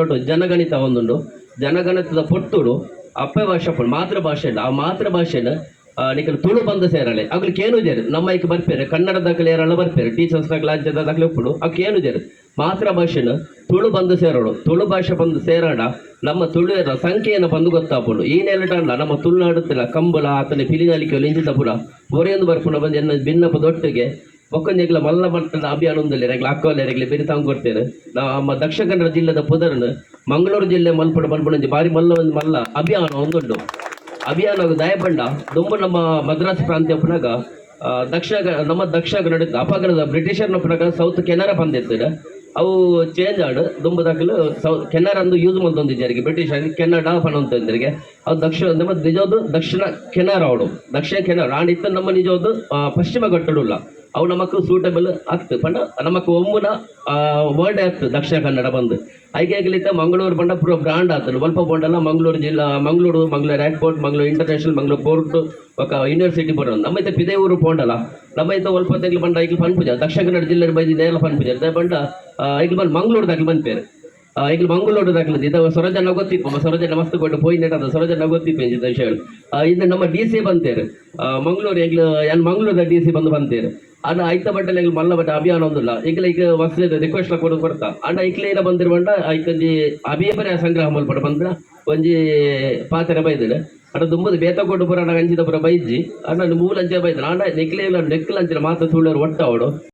Note ಜನಗಣಿತ ಒಂದುಂಡು ಜನಗಣಿತದ ಪೊಟ್ಟುಡು ಅಪ್ಪ ಭಾಷೆ ಮಾತೃ ಆ ಮಾತೃ ಭಾಷೆನ ತುಳು ಬಂದ ಸೇರಲೆ. ಅಗ್ಲಿಕ್ಕೆ ಏನು ಜೇರು ನಮ್ಮ ಐಕ್ ಬರ್ಪೇರೆ, ಕನ್ನಡ ದಾಖಲೆ ಯಾರೆಲ್ಲ ಬರ್ಪೇರೆ? ಟೀಚರ್ಸ್ ದಾಖಲೆ ರಾಜ್ಯದ ದಾಖಲೆ ಉಪ್ಪುಡು ಅಕ್ಕ ಏನು ಜೇರು ಮಾತೃ ಭಾಷೆನ ತುಳು ಬಂದು ಸೇರೋಡು. ತುಳು ಭಾಷೆ ಬಂದು ಸೇರಾಡ, ನಮ್ಮ ತುಳು ಸಂಖ್ಯೆಯನ್ನು ಬಂದು ಗೊತ್ತಾಪುಂಡು. ಈ ನೆಲಟಲ್ಲ ನಮ್ಮ ತುಳುನಾಡುತ್ತಿಲ್ಲ ಕಂಬಳ ಆತನ ಪಿಲಿನಾಲಿಕೆ ಲಿಂಜಿದ ಪುರ. ಒರೆಯೊಂದು ಬರ್ಪುಣ ಬಂದು ಎನ್ನ ಭಿನ್ನಪದೊಟ್ಟಿಗೆ ಬೊಕ್ಕಂಜೆಗ್ಲ ಮಲ್ಲ ಮಟ್ಟದ ಅಭಿಯಾನ ಒಂದಲ್ಲಿ ರೆಗ್ಲ ಅಕ್ಕೋಲೆ ರೆಗ್ಲಿ ಬೇರೆ ತಾವು ಕೊಡ್ತೇನೆ. ನಮ್ಮ ದಕ್ಷಿಣ ಕನ್ನಡ ಜಿಲ್ಲೆದ ಪುದರ್ನ ಮಂಗಳೂರು ಜಿಲ್ಲೆ ಮಲ್ಪಡ ಮಲ್ಪಡಂಜಿ ಬಾರಿ ಮಲ್ಲ ಒಂದು ಮಲ್ಲ ಅಭಿಯಾನ ಒಂದುಂಡು ಅಭಿಯಾನ ದಯಬಂಡ. ದೊಂಬು ನಮ್ಮ ಮದ್ರಾಸ್ ಪ್ರಾಂತ್ಯ ಪುನಗ ದಕ್ಷಿಣ ನಮ್ಮ ದಕ್ಷಿಣ ಕನ್ನಡ ಅಪಗ್ರದ ಬ್ರಿಟಿಷರ್ನ ಪುನಗ ಸೌತ್ ಕೆನರಾ ಬಂದಿರ್ತದೆ. ಅವು ಚೇಂಜ್ ಆಡು. ದುಂಬು ದಾಖಲು ಸೌ ಕೆನರಾ ಅಂದು ಯೂಸ್ ಮಾಡ್ತೊಂದಿದ್ದರಿಗೆ ಬ್ರಿಟಿಷ್ ಆಗಿ ಕೆನಡಾ ಅಂತಂದ್ರಿಗೆ ಅವು ದಕ್ಷಿಣ ನಮ್ಮ ನಿಜವಾದ ದಕ್ಷಿಣ ಕೆನರಾ ಅವಡು ದಕ್ಷಿಣ ಕೆನರಾ. ಆಂಡ್ ಇತ್ತ ನಮ್ಮ ನಿಜವಾದ ಪಶ್ಚಿಮ ಘಟ್ಟಡುಲ್ಲ ಅವು ನಮಕ್ ಸೂಟಬಲ್ ಆಗ್ತದೆ. ಪಂಡ ನಮಕ್ ಒಮ್ಮುನ ವರ್ಲ್ಡ್ ಆಗ್ತದೆ. ದಕ್ಷಿಣ ಕನ್ನಡ ಬಂದು. ಐಗೆ ಆಗ್ಲಿತ್ತ ಮಂಗಳೂರು ಬಂಡ ಪೂರ ಬ್ರಾಂಡ್ ಆಗ್ತದೆ. ಒಲ್ಪ ಬೋಂಡಲ್ಲ ಮಂಗಳೂರು ಜಿಲ್ಲಾ, Mangaluru Mangaluru airport Mangaluru international Mangaluru port ఒక ಯೂನಿವರ್ಸಿಟಿ ಬರೋದು ನಮ್ಮೈತೆ ಪಿದೇ ಊರು ನಮ್ಮೈತೆ ಒಲ್ಪ ತೆಗ್ಲು ಬಂಡ ಐಕ್ಲು ಪೂಜ ದಕ್ಷಿಣ ಕನ್ನಡ ಜಿಲ್ಲೆ ಬೈದಿ ಎಲ್ಲ ಪನ್ಪುಜ. ಅದೇ ಬಂಡ ಐಕ್ಲು ಬಂದು ಮಂಗಳೂರು ದಾಖಲೆ ಬಂದ್ಪೇರು ಈಗ ಮಂಗಳೂರು ದಾಖಲೆ ಇದು ಸೊರಜನ ಗೊತ್ತಿಪ್ಪ ಸೊರಜನ ಮಸ್ತ್ ಕೊಟ್ಟು ಪೋಯಿ ಅದ ಸೊರಜನ ಗೊತ್ತಿಪ್ಪ ಇಂಜಿದ ವಿಷಯಗಳು ಆ, ಇದು ನಮ್ಮ ಡಿ ಸಿ ಬಂತೇರು. ಮಂಗಳೂರು ಈಗಲು ಏನು ಮಂಗಳೂರದ ಡಿ ಸಿ ಬಂದು ಬಂತೇರು. ಅಣ್ಣ ಐತ ಬಟ್ಟೆ ಈಗ ಮಲ್ಲ ಬಟ್ಟೆ ಅಭಿಯಾನ ಒಂದಿಲ್ಲ. ಈಗಲ ಈಗ ವಸ್ತು ರಿಕ್ವೆಸ್ಟ್ ಕೊಡು ಕೊಡ್ತಾ ಅಣ್ಣ ಐಕ್ಲೆ ಏನ ಬಂದಿರುವಂಡ ಐಕೊಂಜಿ ಅಭಿಯಪರ ಸಂಗ್ರಹ ಮಲ್ಪಡ ಬಂದ್ರ? ಒಂಜಿ ಪಾತ್ರೆ ಬೈದಿಡ ಅಣ್ಣ ದುಂಬದು ಬೇತ ಕೊಟ್ಟು ಪುರ ಅಂಜಿದ ಪುರ ಬೈಜಿ ಅಣ್ಣ ಮೂಲ ಅಂಚೆ ಬೈದ ಅಣ್ಣ ನೆಕ್ಲೆ ನೆಕ್ಲ ಅಂಚಿನ ಮಾತ ತುಳ್ಳರು ಒಟ್ಟ ಅವಡು